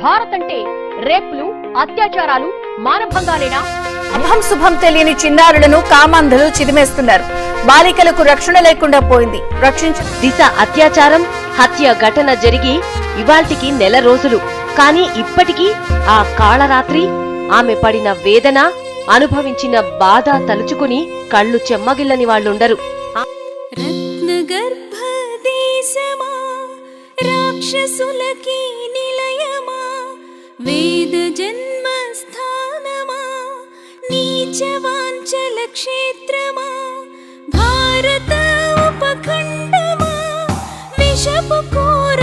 భారత్ అంటే రేపులు అత్యాచారాలు మానభంగాలేనా? అభం శుభం తెలియని చిన్నారులను కామాంధులు చిదిమేస్తున్నారు. బాలికలకు రక్షణ లేకుండా పోయింది. రక్షించ దిశ అత్యాచారం హత్య ఘటన జరిగి ఇవాల్టికి నెల రోజులు. కానీ ఇప్పటికీ ఆ కాళరాత్రి ఆమె పడిన వేదన అనుభవించిన బాధ తలుచుకుని కళ్ళు చెమ్మగిల్లని వాళ్ళుండరు. రాక్షసులకి वेदजन्मस्थानमा नीचवाञ्चलक्षेत्रमा भारत उपखण्डमा विषपुकोर